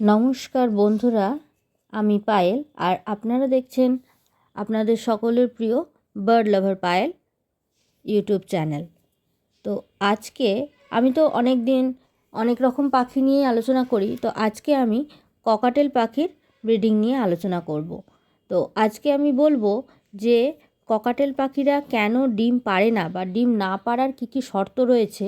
নমস্কার বন্ধুরা, আমি পায়েল আর আপনারা দেখছেন আপনাদের সকলের প্রিয় bird lover Payel YouTube channel. তো আজকে আমি তো অনেক দিন অনেক রকম পাখি নিয়ে আলোচনা করি, তো আজকে আমি ককাটেল পাখির ব্রিডিং নিয়ে আলোচনা করব। তো আজকে আমি বলব যে ককাটেল পাখিরা কেন ডিম পারে না বা ডিম না পারার কী কী শর্ত রয়েছে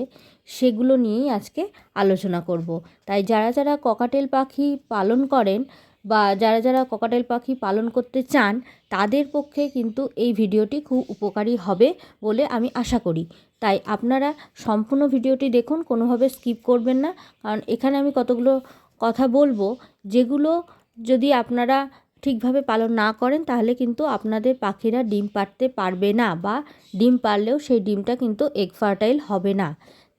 সেগুলো নিয়েই আজকে আলোচনা করব। তাই যারা যারা ককাটেল পাখি পালন করেন বা যারা যারা ককাটেল পাখি পালন করতে চান, তাদের পক্ষে কিন্তু এই ভিডিওটি খুব উপকারী হবে বলে আমি আশা করি। তাই আপনারা সম্পূর্ণ ভিডিওটি দেখুন, কোনোভাবে স্কিপ করবেন না। কারণ এখানে আমি কতগুলো কথা বলব, যেগুলো যদি আপনারা ঠিকভাবে পালন না করেন, তাহলে কিন্তু আপনাদের পাখিরা ডিম পাড়তে পারবে না বা ডিম পারলেও সেই ডিমটা কিন্তু এগ ফার্টাইল হবে না।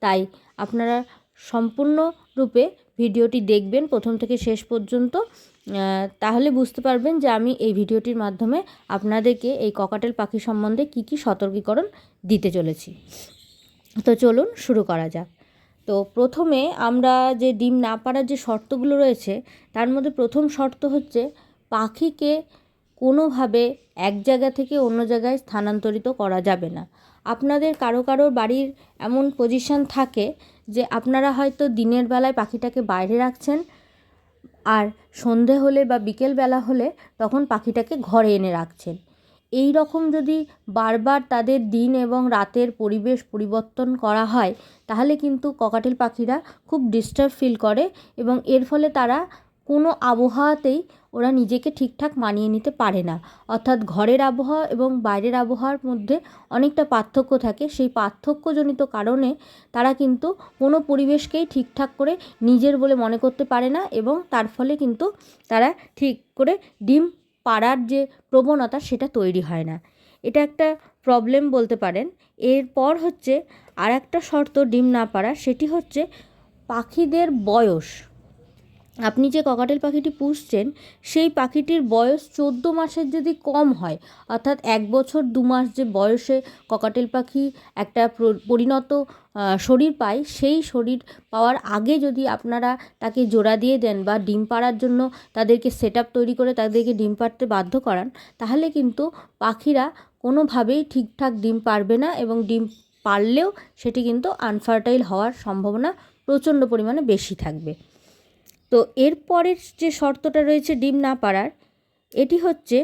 তাই আপনারা সম্পূর্ণরূপে ভিডিওটি দেখবেন প্রথম থেকে শেষ পর্যন্ত। তাহলে বুঝতে পারবেন যে আমি এই ভিডিওটির মাধ্যমে আপনাদেরকে এই ককাটেল পাখি সম্বন্ধে কি কি সতর্কীকরণ দিতে চলেছি। তো চলুন শুরু করা যাক। তো প্রথমে আমরা যে ডিম না পাড়ার যে শর্তগুলো রয়েছে, তার মধ্যে প্রথম শর্ত হচ্ছে পাখিকে কোনোভাবে এক জায়গা থেকে অন্য জায়গায় স্থানান্তরিত করা যাবে না। আপনাদের কারও কারও বাড়ির এমন পজিশন থাকে যে আপনারা হয়তো দিনের বেলায় পাখিটাকে বাইরে রাখছেন আর সন্ধে হলে বা বিকেল বেলা হলে তখন পাখিটাকে ঘরে এনে রাখছেন। এই রকম যদি বারবার তাদের দিন এবং রাতের পরিবেশ পরিবর্তন করা হয়, তাহলে কিন্তু ককাটেল পাখিরা খুব ডিস্টার্ব ফিল করে এবং এর ফলে তারা কোনো আবহাওয়াতেই ওরা নিজেকে ঠিকঠাক মানিয়ে নিতে পারে না। অর্থাৎ ঘরের আবহাওয়া এবং বাইরের আবহাওয়ার মধ্যে অনেকটা পার্থক্য থাকে। সেই পার্থক্যজনিত কারণে তারা কিন্তু কোনো পরিবেশকেই ঠিকঠাক করে নিজের বলে মনে করতে পারে না এবং তার ফলে কিন্তু তারা ঠিক করে ডিম পাড়ার যে প্রবণতা সেটা তৈরি হয় না। এটা একটা প্রবলেম বলতে পারেন। এরপর হচ্ছে আর একটা শর্ত ডিম না পাড়ার সেটি হচ্ছে পাখিদের বয়স। আপনি যে ককাটেল পাখিটি পুষছেন, সেই পাখিটির বয়স চোদ্দ মাসের যদি কম হয়, অর্থাৎ এক বছর দু মাস যে বয়সে ককাটেল পাখি একটা পরিণত শরীর পায়, সেই শরীর পাওয়ার আগে যদি আপনারা তাকে জোড়া দিয়ে দেন বা ডিম পাড়ার জন্য তাদেরকে সেট তৈরি করে তাদেরকে ডিম পাড়তে বাধ্য করান, তাহলে কিন্তু পাখিরা কোনোভাবেই ঠিকঠাক ডিম পারবে না এবং ডিম পারলেও সেটি কিন্তু আনফার্টাইল হওয়ার সম্ভাবনা প্রচণ্ড পরিমাণে বেশি থাকবে। তো এর পরের যে শর্তটা রয়েছে ডিম না পাড়ার, এটি হচ্ছে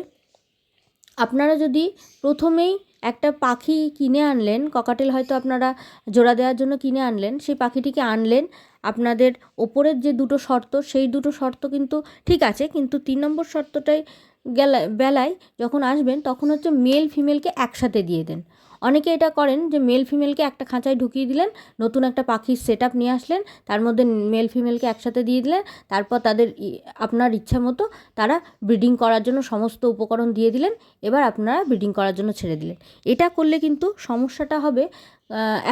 আপনারা যদি প্রথমেই একটা পাখি কিনে আনলেন, ককাটেল হয়তো আপনারা জোড়া দেওয়ার জন্য কিনে আনলেন, সেই পাখিটিকে আনলেন, আপনাদের ওপরের যে দুটো শর্ত, সেই দুটো শর্ত কিন্তু ঠিক আছে, কিন্তু তিন নম্বর শর্তটাই গেলা, বেলায় যখন আসবেন, তখন হচ্ছে মেল ফিমেলকে একসাথে দিয়ে দেন। অনেকে এটা করেন যে মেল ফিমেলকে একটা খাঁচায় ঢুকিয়ে দিলেন, নতুন একটা পাখির সেট আপ নিয়ে আসলেন, তার মধ্যে মেল ফিমেলকে একসাথে দিয়ে দিলেন, তারপর তাদের আপনার ইচ্ছা মতো তারা ব্রিডিং করার জন্য সমস্ত উপকরণ দিয়ে দিলেন, এবার আপনারা ব্রিডিং করার জন্য ছেড়ে দিলেন। এটা করলে কিন্তু সমস্যাটা হবে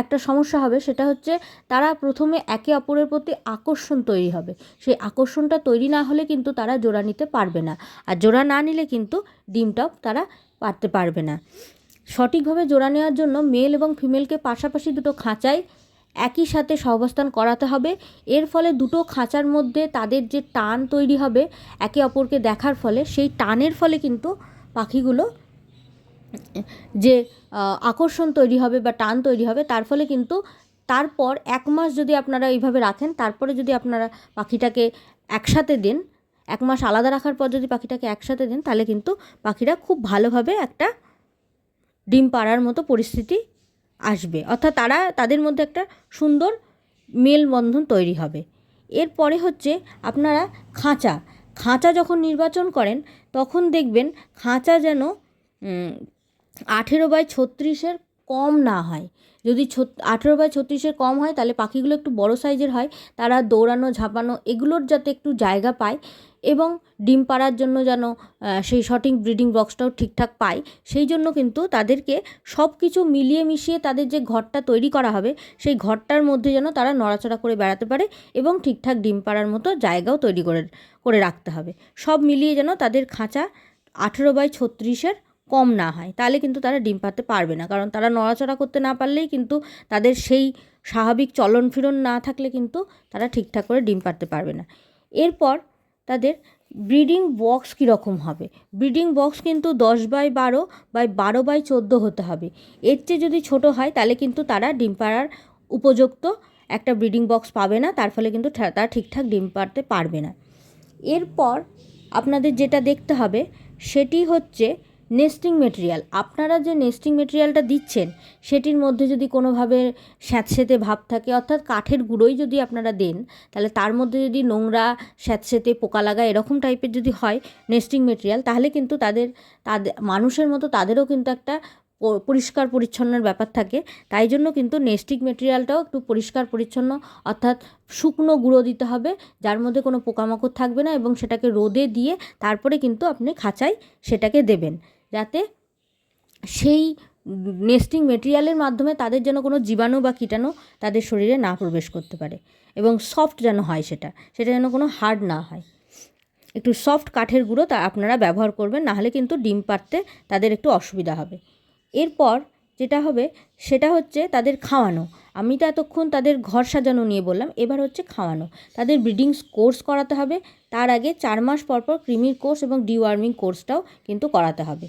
একটা সমস্যা হবে, সেটা হচ্ছে তারা প্রথমে একে অপরের প্রতি আকর্ষণ তৈরি হবে। সেই আকর্ষণটা তৈরি না হলে কিন্তু তারা জোড়া নিতে পারবে না। আর জোড়া না নিলে কিন্তু ডিমটাও তারা পারতে পারবে না। সঠিকভাবে জোড়া নেওয়ার জন্য মেল এবং ফিমেলকে পাশাপাশি দুটো খাঁচায় একই সাথে সহবস্থান করাতে হবে। এর ফলে দুটো খাঁচার মধ্যে তাদের যে টান তৈরি হবে একে অপরকে দেখার ফলে, সেই টানের ফলে কিন্তু পাখিগুলো যে আকর্ষণ তৈরি হবে বা টান তৈরি হবে, তার ফলে কিন্তু তারপর এক মাস যদি আপনারা এইভাবে রাখেন, তারপরে যদি আপনারা পাখিটাকে একসাথে দেন, এক মাস আলাদা রাখার পর যদি পাখিটাকে একসাথে দেন, তাহলে কিন্তু পাখিরা খুব ভালোভাবে একটা ডিম পাড়ার মতো পরিস্থিতি আসবে। অর্থাৎ তারা, তাদের মধ্যে একটা সুন্দর মেলবন্ধন তৈরি হবে। এরপরে হচ্ছে আপনারা খাঁচা। খাঁচা যখন নির্বাচন করেন, তখন দেখবেন খাঁচা যেন আঠেরো বাই ছত্রিশের কম না হয়। যদি আঠেরো বাই ছত্রিশের কম হয়, তাহলে পাখিগুলো একটু বড় সাইজের হয়। তারা দৌড়ানো, ঝাঁপানো, এগুলোর যাতে একটু জায়গা পায় এবং ডিম পাড়ার জন্য যেন সেই সঠিক ব্রিডিং বক্সটাও ঠিকঠাক পায়, সেই জন্য কিন্তু তাদেরকে সব কিছু মিলিয়ে মিশিয়ে তাদের যে ঘরটা তৈরি করা হবে, সেই ঘরটার মধ্যে যেন তারা নড়াচড়া করে বেড়াতে পারে এবং ঠিকঠাক ডিম পাড়ার মতো জায়গাও তৈরি করে করে রাখতে হবে। সব মিলিয়ে যেন তাদের খাঁচা আঠেরো বাই ছত্রিশের কম না হয়, তাহলে কিন্তু তারা ডিম পাড়তে পারবে না। কারণ তারা নড়াচড়া করতে না পারলেই কিন্তু তাদের সেই স্বাভাবিক চলন ফিরন না থাকলে কিন্তু তারা ঠিকঠাক করে ডিম পাড়তে পারবে না। এরপর তাদের ব্রিডিং বক্স কীরকম হবে? ব্রিডিং বক্স কিন্তু দশ বাই বারো বাই বারো বাই চোদ্দ হতে হবে। এর চেয়ে যদি ছোট হয়, তাহলে কিন্তু তারা ডিম পাড়ার উপযুক্ত একটা ব্রিডিং বক্স পাবে না, তার ফলে কিন্তু তারা ঠিকঠাক ডিম পাড়তে পারবে না। এরপর আপনাদের যেটা দেখতে হবে, সেটি হচ্ছে নেস্টিং মেটেরিয়াল আপনারা যে নেস্টিং মেটেরিয়ালটা দিচ্ছেন, সেটির মধ্যে যদি কোনোভাবে স্যাঁতসেঁতে ভাব থাকে, অর্থাৎ কাঠের গুঁড়োই যদি আপনারা দেন, তাহলে তার মধ্যে যদি নোংরা, স্যাঁতসেঁতে, পোকা লাগা এরকম টাইপের যদি হয় নেস্টিং মেটেরিয়াল তাহলে কিন্তু তাদের তাদের, মানুষের মতো তাদেরও কিন্তু একটা পরিষ্কার পরিচ্ছন্নের ব্যাপার থাকে। তাই জন্য কিন্তু নেস্টিক মেটেরিয়ালটাও একটু পরিষ্কার পরিচ্ছন্ন, অর্থাৎ শুকনো গুঁড়ো দিতে হবে, যার মধ্যে কোনো পোকামাকড় থাকবে না এবং সেটাকে রোদে দিয়ে তারপরে কিন্তু আপনি খাঁচায় সেটাকে দেবেন। যাতে সেই নেস্টিং মেটেরিয়ালের মাধ্যমে তাদের যেন কোনো জীবাণু বা কীটাণু তাদের শরীরে না প্রবেশ করতে পারে এবং সফট যেন হয় সেটা সেটা যেন কোনো হার্ড না হয়। একটু সফট কাঠের গুঁড়ো তা আপনারা ব্যবহার করবেন, নাহলে কিন্তু ডিম পাড়তে তাদের একটু অসুবিধা হবে। এরপর যেটা হবে, সেটা হচ্ছে তাদের খাওয়ানো। আমি তো এতক্ষণ তাদের ঘর সাজানো নিয়ে বললাম, এবার হচ্ছে খাওয়ানো। তাদের ব্রিডিং কোর্স করাতে হবে, তার আগে চার মাস পর পর ক্রিমির কোর্স এবং ডিওয়ার্মিং কোর্সটাও কিন্তু করাতে হবে।